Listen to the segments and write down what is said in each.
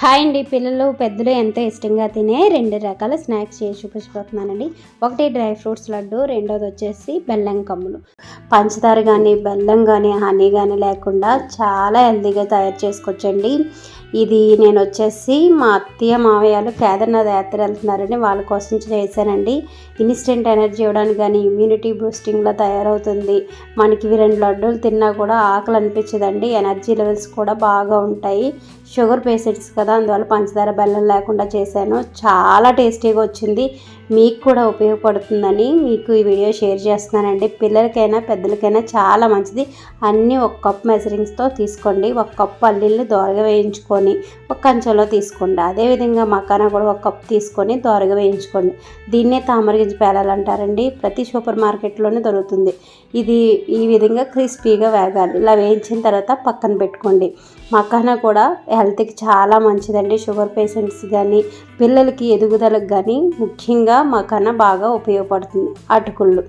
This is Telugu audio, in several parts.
హాయ్ అండి. పిల్లలు పెద్దలు ఎంతో ఇష్టంగా తినే రెండు రకాల స్నాక్స్ చేసి చూపించబోతున్నానండి. ఒకటి డ్రై ఫ్రూట్స్ లడ్డు రెండోది వచ్చేసి బెల్లం కమ్ములు. పంచదార కానీ బెల్లం కానీ హనీ కానీ లేకుండా చాలా హెల్తీగా తయారు చేసుకోవచ్చండి. ఇది నేను వచ్చేసి మా అత్తయ్య మావయ్యలు కేదార్నాథ్ యాత్ర వెళ్తున్నారని వాళ్ళ కోసం చేశానండి. ఇన్స్టెంట్ ఎనర్జీ ఇవ్వడానికి కానీ ఇమ్యూనిటీ బూస్టింగ్లో తయారవుతుంది. మనకి ఇవి రెండు లడ్డూలు తిన్నా కూడా ఆకలి అనిపించదండి. ఎనర్జీ లెవెల్స్ కూడా బాగా ఉంటాయి. షుగర్ పేషెంట్స్ కదా అందువల్ల పంచదార బెల్లం లేకుండా చేశాను. చాలా టేస్టీగా వచ్చింది. మీకు కూడా ఉపయోగపడుతుందని మీకు ఈ వీడియో షేర్ చేస్తున్నానండి. పిల్లలకైనా పెద్దలకైనా చాలా మంచిది. అన్నీ ఒక కప్ మెజరింగ్స్తో తీసుకోండి. ఒక కప్ పల్లీలు దోరగా వేయించుకొని ఒక కంచంలో తీసుకోండి. అదేవిధంగా మకానా కూడా ఒక కప్ తీసుకొని దోరగా వేయించుకోండి. దీన్నే తామరగింజ పేలాలంటారండి ప్రతి సూపర్ మార్కెట్లోనే దొరుకుతుంది. ఇది ఈ విధంగా క్రిస్పీగా వేగాలి. ఇలా వేయించిన తర్వాత పక్కన పెట్టుకోండి. మఖాన కూడా హెల్త్కి చాలా మంచిదండి. షుగర్ పేషెంట్స్ కానీ పిల్లలకి ఎదుగుదలకు కానీ ముఖ్యంగా మఖాన బాగా ఉపయోగపడుతుంది. అటుకుళ్ళు.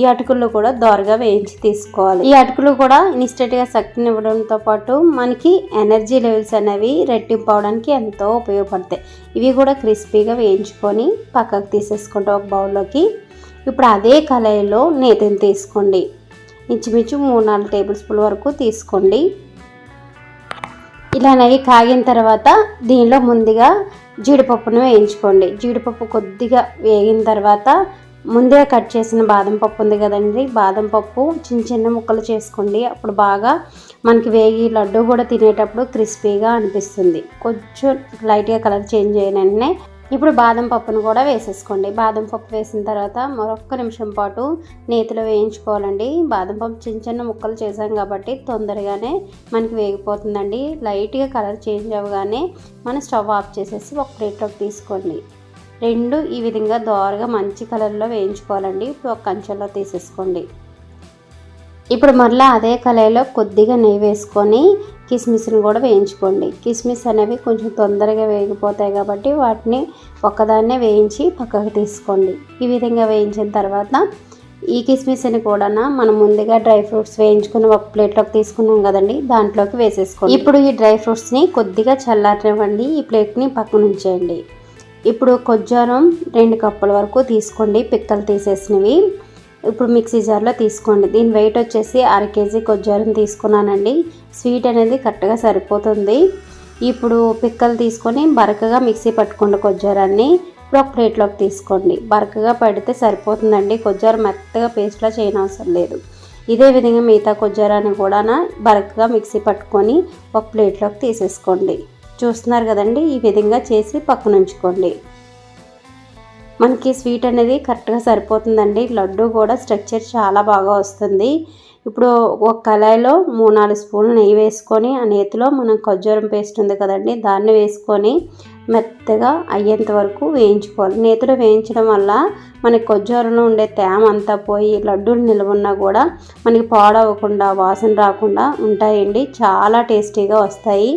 ఈ అటుకుళ్ళు కూడా దోరగా వేయించి తీసుకోవాలి. ఈ అటుకులు కూడా ఇన్స్టెంట్గా శక్తిని ఇవ్వడంతో పాటు మనకి ఎనర్జీ లెవెల్స్ అనేవి రెట్టింపు అవడానికి ఎంతో ఉపయోగపడతాయి. ఇవి కూడా క్రిస్పీగా వేయించుకొని పక్కకు తీసేసుకుంటాం ఒక బౌల్లోకి ఇప్పుడు అదే కళాయిలో నేతిని తీసుకోండి. ఇంచుమించు మూడు నాలుగు టేబుల్ స్పూన్ వరకు తీసుకోండి. ఇలా నెయ్యి కాగిన తర్వాత దీనిలో ముందుగా జీడిపప్పును వేయించుకోండి. జీడిపప్పు కొద్దిగా వేగిన తర్వాత ముందుగా కట్ చేసిన బాదం పప్పు ఉంది కదండి. బాదం పప్పు చిన్న చిన్న ముక్కలు చేసుకోండి. అప్పుడు బాగా మనకి వేగి లడ్డు కూడా తినేటప్పుడు క్రిస్పీగా అనిపిస్తుంది. కొంచెం లైట్గా కలర్ చేంజ్ అయిన వెంటనే ఇప్పుడు బాదం పప్పును కూడా వేసేసుకోండి. బాదం పప్పు వేసిన తర్వాత మరొక నిమిషం పాటు నేతిలో వేయించుకోవాలండి. బాదం పప్పు చిన్న చిన్న ముక్కలు చేసాం కాబట్టి తొందరగానే మనకి వేగిపోతుందండి. లైట్గా కలర్ చేంజ్ అవ్వగానే మనం స్టవ్ ఆఫ్ చేసేసి ఒక ప్లేట్లోకి తీసుకోండి. రెండు ఈ విధంగా దోరగా మంచి కలర్లో వేయించుకోవాలండి. ఇప్పుడు ఒక కంచెలో తీసేసుకోండి. ఇప్పుడు మరలా అదే కళాయిలో కొద్దిగా నెయ్యి వేసుకొని కిస్మిస్ని కూడా వేయించుకోండి. కిస్మిస్ అనేవి కొంచెం తొందరగా వేగిపోతాయి కాబట్టి వాటిని ఒక్కదాన్నే వేయించి పక్కకు తీసుకోండి. ఈ విధంగా వేయించిన తర్వాత ఈ కిస్మిస్ని కూడా మనం ముందుగా డ్రై ఫ్రూట్స్ వేయించుకుని ఒక ప్లేట్లోకి తీసుకున్నాం కదండి దాంట్లోకి వేసేసుకోండి. ఇప్పుడు ఈ డ్రై ఫ్రూట్స్ని కొద్దిగా చల్లారనివ్వండి ఈ ప్లేట్ని పక్కన ఉంచేయండి ఇప్పుడు కొజ్జారం రెండు కప్పుల వరకు తీసుకోండి పిక్కలు తీసేసినవి. ఇప్పుడు మిక్సీ జార్లో తీసుకోండి. దీని వెయిట్ వచ్చేసి అర కేజీ కొజ్జారం తీసుకున్నానండి. స్వీట్ అనేది కరెక్ట్గా సరిపోతుంది. ఇప్పుడు పిక్కలు తీసుకొని బరకగా మిక్సీ పట్టుకోండి కొజ్జారాన్ని. ఇప్పుడు ఒక ప్లేట్లోకి తీసుకోండి. బరకగా పడితే సరిపోతుందండి. కొజ్జారం మెత్తగా పేస్ట్లా చేయనవసరం లేదు. ఇదే విధంగా మిగతా కొజ్జారాన్ని కూడా బరకగా మిక్సీ పట్టుకొని ఒక ప్లేట్లోకి తీసేసుకోండి. చూస్తున్నారు కదండి? ఈ విధంగా చేసి పక్కనుంచుకోండి. మనకి స్వీట్ అనేది కరెక్ట్గా సరిపోతుందండి. లడ్డు కూడా స్ట్రక్చర్ చాలా బాగా వస్తుంది. ఇప్పుడు ఒక కళాయిలో మూడు నాలుగు స్పూన్లు నెయ్యి వేసుకొని ఆ నేతిలో మనం ఖర్జూరం పేస్ట్ ఉంది కదండి దాన్ని వేసుకొని మెత్తగా అయ్యేంత వరకు వేయించుకోవాలి. నేతిలో వేయించడం వల్ల మనకి ఖజ్జూరంలో ఉండే తేమ అంతా పోయి లడ్డూలు నిలవన్నా కూడా మనకి పాడవకుండా వాసన రాకుండా ఉంటాయండి. చాలా టేస్టీగా వస్తాయి.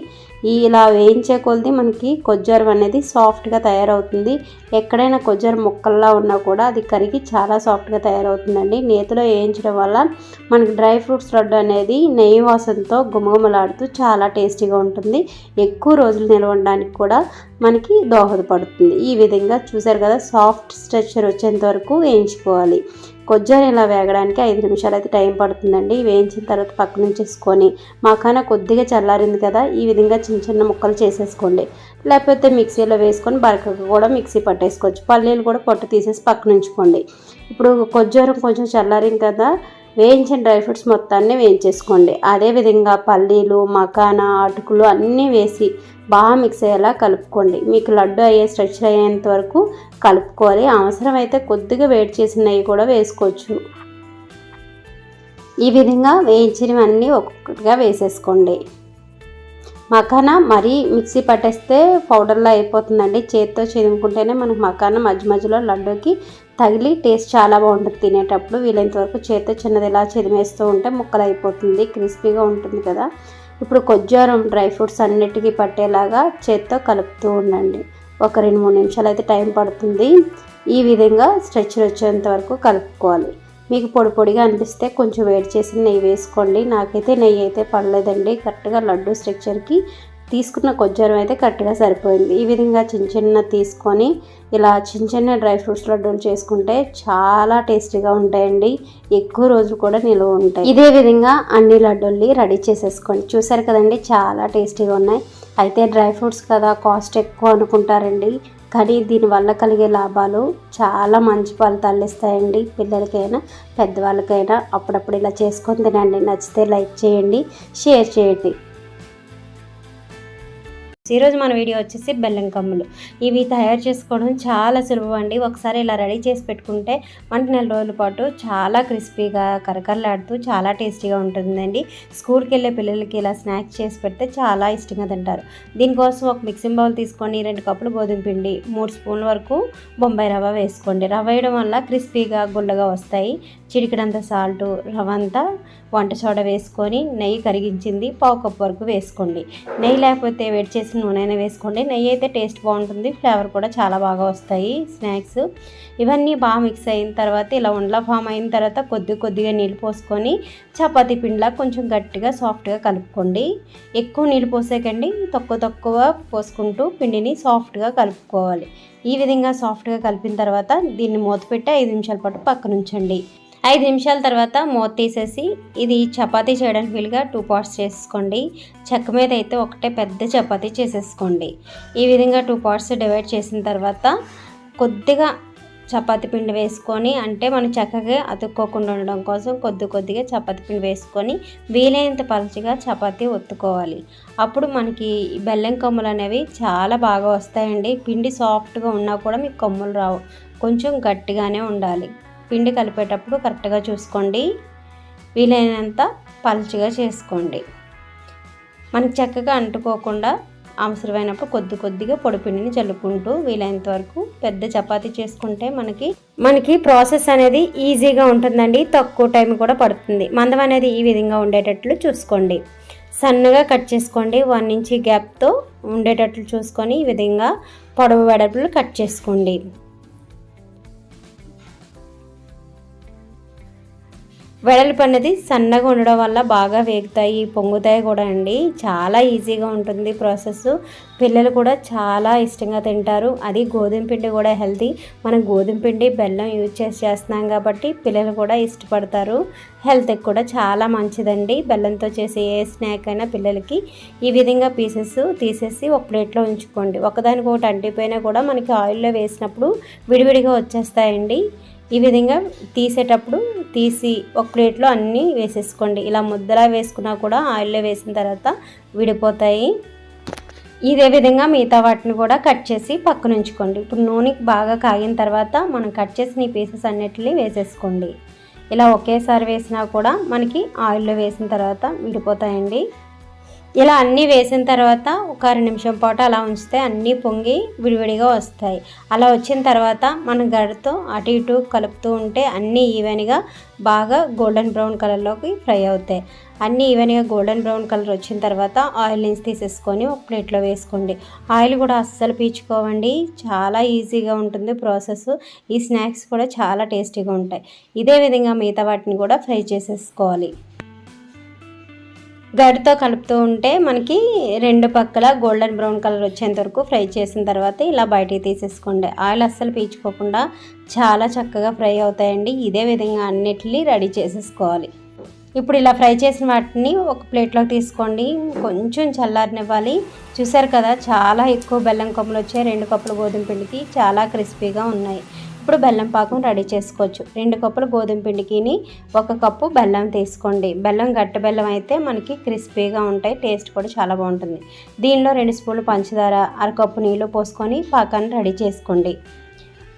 ఇలా వేయించే కొలది మనకి కొజ్జరం అనేది సాఫ్ట్గా తయారవుతుంది. ఎక్కడైనా కొజ్జరం ముక్కల్లా ఉన్నా కూడా అది కరిగి చాలా సాఫ్ట్గా తయారవుతుందండి. నేతిలో వేయించడం వల్ల మనకి డ్రై ఫ్రూట్స్ లడ్డు అనేది నెయ్యి వాసనతో గుమగుమలాడుతూ చాలా టేస్టీగా ఉంటుంది. ఎక్కువ రోజులు నిల్వ ఉండడానికి కూడా మనకి దోహదపడుతుంది. ఈ విధంగా చూసారు కదా సాఫ్ట్ స్ట్రక్చర్ వచ్చేంత వరకు వేయించుకోవాలి. కొజ్జారు ఇలా వేగడానికి ఐదు నిమిషాలు అయితే టైం పడుతుందండి. వేయించిన తర్వాత పక్కన ఉంచేసుకొని మాకాన కొద్దిగా చల్లారింది కదా ఈ విధంగా చిన్న చిన్న ముక్కలు చేసేసుకోండి. లేకపోతే మిక్సీలో వేసుకొని బరకకు కూడా మిక్సీ పట్టేసుకోవచ్చు. పల్లీలు కూడా పొట్టు తీసేసి పక్కన ఉంచుకోండి. ఇప్పుడు కొజ్జారం కొంచెం చల్లారింది కదా వేయించిన డ్రై ఫ్రూట్స్ మొత్తాన్ని వేయించేసుకోండి. అదేవిధంగా పల్లీలు మకానా అటుకులు అన్నీ వేసి బాగా మిక్స్ అయ్యేలా కలుపుకోండి. మీకు లడ్డు అయ్యే స్ట్రెచ్ అయ్యేంత వరకు కలుపుకోవాలి. అవసరమైతే కొద్దిగా వేడి చేసినవి కూడా వేసుకోవచ్చు. ఈ విధంగా వేయించినవన్నీ ఒక్కొక్కటిగా వేసేసుకోండి. మకానా మరీ మిక్సీ పట్టేస్తే పౌడర్లా అయిపోతుందండి. చేతితో చిదుముకుంటేనే మనకు మకానా మధ్య మధ్యలో లడ్డూకి తగిలి టేస్ట్ చాలా బాగుంటుంది తినేటప్పుడు. వీలైనంత వరకు చేతితో చిన్నది ఇలా చిదిమేస్తూ ఉంటే ముక్కలు అయిపోతుంది క్రిస్పీగా ఉంటుంది కదా. ఇప్పుడు కొజ్జారం డ్రై ఫ్రూట్స్ అన్నిటికీ పట్టేలాగా చేత్తో కలుపుతూ ఉండండి. ఒక రెండు మూడు నిమిషాలు అయితే టైం పడుతుంది. ఈ విధంగా స్ట్రెచ్చర్ వచ్చేంత వరకు కలుపుకోవాలి. మీకు పొడి పొడిగా అనిపిస్తే కొంచెం వేడి చేసిన నెయ్యి వేసుకోండి. నాకైతే నెయ్యి అయితే పడలేదండి. కరెక్ట్గా లడ్డు స్ట్రక్చర్కి తీసుకున్న కొజ్జరం అయితే కరెక్ట్గా సరిపోయింది. ఈ విధంగా చిన్న చిన్న తీసుకొని ఇలా చిన్న చిన్న డ్రై ఫ్రూట్స్ లడ్డూలు చేసుకుంటే చాలా టేస్టీగా ఉంటాయండి. ఎక్కువ రోజులు కూడా నిలువ ఉంటాయి. ఇదే విధంగా అన్ని లడ్డూల్ని రెడీ చేసేసుకోండి. చూసారు కదండి చాలా టేస్టీగా ఉన్నాయి. అయితే డ్రై ఫ్రూట్స్ కదా కాస్ట్ ఎక్కువ అనుకుంటారండి. కానీ దీనివల్ల కలిగే లాభాలు చాలా మంచి ఫలితాలు ఇస్తాయండి పిల్లలకైనా పెద్దవాళ్ళకైనా. అప్పుడప్పుడు ఇలా చేసుకొని తినండి. నచ్చితే లైక్ చేయండి షేర్ చేయండి. ఈరోజు మన వీడియో వచ్చేసి బెల్లం కమ్ములు. ఇవి తయారు చేసుకోవడం చాలా సులభం అండి. ఒకసారి ఇలా రెడీ చేసి పెట్టుకుంటే మనకి నెల రోజుల పాటు చాలా క్రిస్పీగా కరకరలాడుతూ చాలా టేస్టీగా ఉంటుందండి. స్కూల్కి వెళ్ళే పిల్లలకి ఇలా స్నాక్స్ చేసి పెడితే చాలా ఇష్టంగా తింటారు. దీనికోసం ఒక మిక్సింగ్ బౌల్ తీసుకొని రెండు కప్పులు గోధుమ పిండి మూడు స్పూన్ల వరకు బొంబాయి రవ్వ వేసుకోండి. రవ్వ వేయడం వల్ల క్రిస్పీగా గుల్లగా వస్తాయి. చిటికడంత సాల్ట్ రవ్వ అంతా వంట సోడా వేసుకొని నెయ్యి కరిగించింది పావు కప్పు వరకు వేసుకోండి. నెయ్యి లేకపోతే వేడి చేసిన నూనె వేసుకోండి. నెయ్యి అయితే టేస్ట్ బాగుంటుంది. ఫ్లేవర్ కూడా చాలా బాగా వస్తాయి స్నాక్స్. ఇవన్నీ బాగా మిక్స్ అయిన తర్వాత ఇలా ఉండలా ఫామ్ అయిన తర్వాత కొద్ది కొద్దిగా నీళ్ళు పోసుకొని చపాతీ పిండిలా కొంచెం గట్టిగా సాఫ్ట్గా కలుపుకోండి. ఎక్కువ నీళ్ళు పోసేకండి. తక్కువ తక్కువ పోసుకుంటూ పిండిని సాఫ్ట్గా కలుపుకోవాలి. ఈ విధంగా సాఫ్ట్గా కలిపిన తర్వాత దీన్ని మూత పెట్టి ఐదు నిమిషాల పాటు పక్కనుంచండి. ఐదు నిమిషాల తర్వాత మూత తీసేసి ఇది చపాతీ చేయడానికి వీలుగా టూ పార్ట్స్ చేసుకోండి. చెక్క మీద అయితే ఒకటే పెద్ద చపాతీ చేసేసుకోండి. ఈ విధంగా టూ పార్ట్స్ డివైడ్ చేసిన తర్వాత కొద్దిగా చపాతీ పిండి వేసుకొని అంటే మనం చక్కగా అతుక్కోకుండా ఉండడం కోసం కొద్ది కొద్దిగా చపాతీ పిండి వేసుకొని వీలైనంత పలచగా చపాతీ ఒత్తుకోవాలి. అప్పుడు మనకి బెల్లం కొమ్ములు అనేవి చాలా బాగా వస్తాయండి. పిండి సాఫ్ట్గా ఉన్నా కూడా మీకు కొమ్ములు రావు. కొంచెం గట్టిగానే ఉండాలి. పిండి కలిపేటప్పుడు కరెక్ట్గా చూసుకోండి. వీలైనంత పలుచగా చేసుకోండి. మనకి చక్కగా అంటుకోకుండా అవసరమైనప్పుడు కొద్ది కొద్దిగా పొడి పిండిని చల్లుకుంటూ వీలైనంత వరకు పెద్ద చపాతీ చేసుకుంటే మనకి మనకి ప్రాసెస్ అనేది ఈజీగా ఉంటుందండి. తక్కువ టైం కూడా పడుతుంది. మందం అనేది ఈ విధంగా ఉండేటట్లు చూసుకోండి. సన్నగా కట్ చేసుకోండి. వన్ ఇంచ్ గ్యాప్తో ఉండేటట్లు చూసుకొని ఈ విధంగా పొడవు వెడపులు కట్ చేసుకోండి. వెడల్పు అనేది సన్నగా ఉండడం వల్ల బాగా వేగుతాయి పొంగుతాయి కూడా అండి. చాలా ఈజీగా ఉంటుంది ప్రాసెస్. పిల్లలు కూడా చాలా ఇష్టంగా తింటారు. అది గోధుమ పిండి కూడా హెల్తీ. మనం గోధుమ పిండి బెల్లం యూజ్ చేసి చేస్తున్నాం కాబట్టి పిల్లలు కూడా ఇష్టపడతారు. హెల్త్కి కూడా చాలా మంచిదండి. బెల్లంతో చేసే ఏ స్నాక్ అయినా పిల్లలకి ఈ విధంగా పీసెస్ తీసేసి ఒక ప్లేట్లో ఉంచుకోండి. ఒకదానికి ఒకటి అంటిపోయినా కూడా మనకి ఆయిల్లో వేసినప్పుడు విడివిడిగా వచ్చేస్తాయండి. ఈ విధంగా తీసేటప్పుడు తీసి ఒక ప్లేట్లో అన్నీ వేసేసుకోండి. ఇలా ముద్దలా వేసుకున్నా కూడా ఆయిల్లో వేసిన తర్వాత విడిపోతాయి. ఇదే విధంగా మిగతా వాటిని కూడా కట్ చేసి పక్కన ఉంచుకోండి. ఇప్పుడు నూనెకి బాగా కాగిన తర్వాత మనం కట్ చేసిన ఈ పీసెస్ అన్నిటిని వేసేసుకోండి. ఇలా ఒకేసారి వేసినా కూడా మనకి ఆయిల్లో వేసిన తర్వాత విడిపోతాయండి. ఇలా అన్నీ వేసిన తర్వాత ఒక అర నిమిషం పాటు అలా ఉంచితే అన్నీ పొంగి విడివిడిగా వస్తాయి. అలా వచ్చిన తర్వాత మనం గడితో అటు ఇటు కలుపుతూ ఉంటే అన్నీ ఈవెన్గా బాగా గోల్డెన్ బ్రౌన్ కలర్లోకి ఫ్రై అవుతాయి. అన్నీ ఈవెన్గా గోల్డెన్ బ్రౌన్ కలర్ వచ్చిన తర్వాత ఆయిల్ నుంచి తీసేసుకొని ఒక ప్లేట్లో వేసుకోండి. ఆయిల్ కూడా అస్సలు పీచుకోవండి చాలా ఈజీగా ఉంటుంది ప్రాసెస్. ఈ స్నాక్స్ కూడా చాలా టేస్టీగా ఉంటాయి. ఇదే విధంగా మిగతా వాటిని కూడా ఫ్రై చేసేసుకోవాలి. గడితో కలుపుతూ ఉంటే మనకి రెండు పక్కల గోల్డెన్ బ్రౌన్ కలర్ వచ్చేంత వరకు ఫ్రై చేసిన తర్వాత ఇలా బయటికి తీసేసుకోండి. ఆయిల్ అస్సలు పీచుకోకుండా చాలా చక్కగా ఫ్రై అవుతాయండి. ఇదే విధంగా అన్నిటినీ రెడీ చేసేసుకోవాలి. ఇప్పుడు ఇలా ఫ్రై చేసిన వాటిని ఒక ప్లేట్లోకి తీసుకోండి. కొంచెం చల్లారనివ్వాలి. చూసారు కదా చాలా ఎక్కువ బెల్లం కొమ్మలు వచ్చాయి. రెండు కప్పుల గోధుమ పిండికి చాలా క్రిస్పీగా ఉన్నాయి. అప్పుడు బెల్లం పాకం రెడీ చేసుకోవచ్చు. రెండు కప్పులు గోధుమ పిండికిని ఒక కప్పు బెల్లం తీసుకోండి. బెల్లం గట్ట బెల్లం అయితే మనకి క్రిస్పీగా ఉంటాయి టేస్ట్ కూడా చాలా బాగుంటుంది. దీనిలో రెండు స్పూన్లు పంచదార అరకప్పు నీళ్ళు పోసుకొని పాకాన్ని రెడీ చేసుకోండి.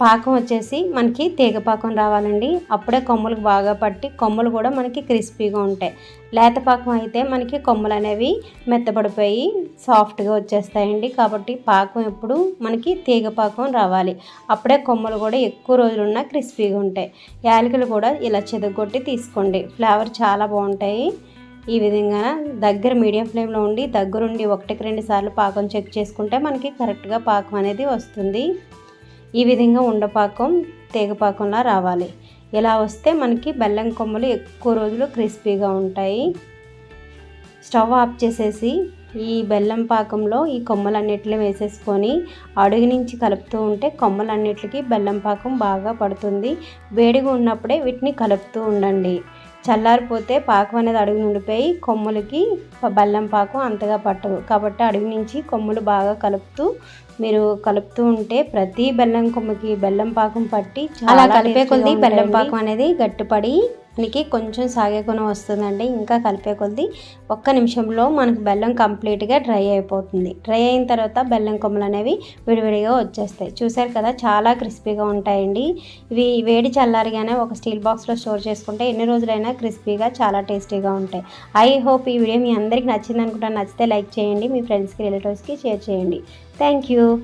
పాకం వచ్చేసి మనకి తీగ పాకం రావాలండి. అప్పుడే కొమ్మలు బాగా పట్టి కొమ్మలు కూడా మనకి క్రిస్పీగా ఉంటాయి. లేత పాకం అయితే మనకి కొమ్మలు అనేవి మెత్తపడిపోయి సాఫ్ట్గా వచ్చేస్తాయండి. కాబట్టి పాకం ఎప్పుడు మనకి తీగ పాకం రావాలి. అప్పుడే కొమ్మలు కూడా ఎక్కువ రోజులున్నా క్రిస్పీగా ఉంటాయి. యాలకులు కూడా ఇలా చెదగొట్టి తీసుకోండి. ఫ్లేవర్ చాలా బాగుంటాయి. ఈ విధంగా దగ్గర మీడియం ఫ్లేమ్లో ఉండి దగ్గరుండి ఒకటికి రెండు సార్లు పాకం చెక్ చేసుకుంటే మనకి కరెక్ట్గా పాకం అనేది వస్తుంది. ఈ విధంగా ఉండపాకం తేగపాకంలా రావాలి. ఇలా వస్తే మనకి బెల్లం కొమ్మలు ఎక్కువ రోజులు క్రిస్పీగా ఉంటాయి. స్టవ్ ఆఫ్ చేసేసి ఈ బెల్లం పాకంలో ఈ కొమ్మలన్నిటిని వేసేసుకొని అడుగు నుంచి కలుపుతూ ఉంటే కొమ్మలన్నిటికి బెల్లం పాకం బాగా పడుతుంది. వేడిగా ఉన్నప్పుడే వీటిని కలుపుతూ ఉండండి. చల్లారిపోతే పాకం అనేది అడుగు నుండిపోయి కొమ్ములకి బెల్లం పాకం అంతగా పట్టదు. కాబట్టి అడుగు నుంచి కొమ్ములు బాగా కలుపుతూ మీరు కలుపుతూ ఉంటే ప్రతి బెల్లం కొమ్మకి బెల్లం పాకం పట్టి అలా కలిపే కొద్దీ బెల్లం పాకం అనేది గట్టిపడి మనకి కొంచెం సాగే గుణం వస్తుందండి. ఇంకా కలిపే కొద్దీ ఒక్క నిమిషంలో మనకు బెల్లం కంప్లీట్గా డ్రై అయిపోతుంది. డ్రై అయిన తర్వాత బెల్లం కొమ్మలు అనేవి విడివిడిగా వచ్చేస్తాయి. చూసారు కదా చాలా క్రిస్పీగా ఉంటాయండి. ఇవి వేడి చల్లారిగానే ఒక స్టీల్ బాక్స్లో స్టోర్ చేసుకుంటే ఎన్ని రోజులైనా క్రిస్పీగా చాలా టేస్టీగా ఉంటాయి. ఐ హోప్ ఈ వీడియో మీ అందరికీ నచ్చింది అనుకుంటా నచ్చితే లైక్ చేయండి మీ ఫ్రెండ్స్కి రిలేటివ్స్కి షేర్ చేయండి. Thank you.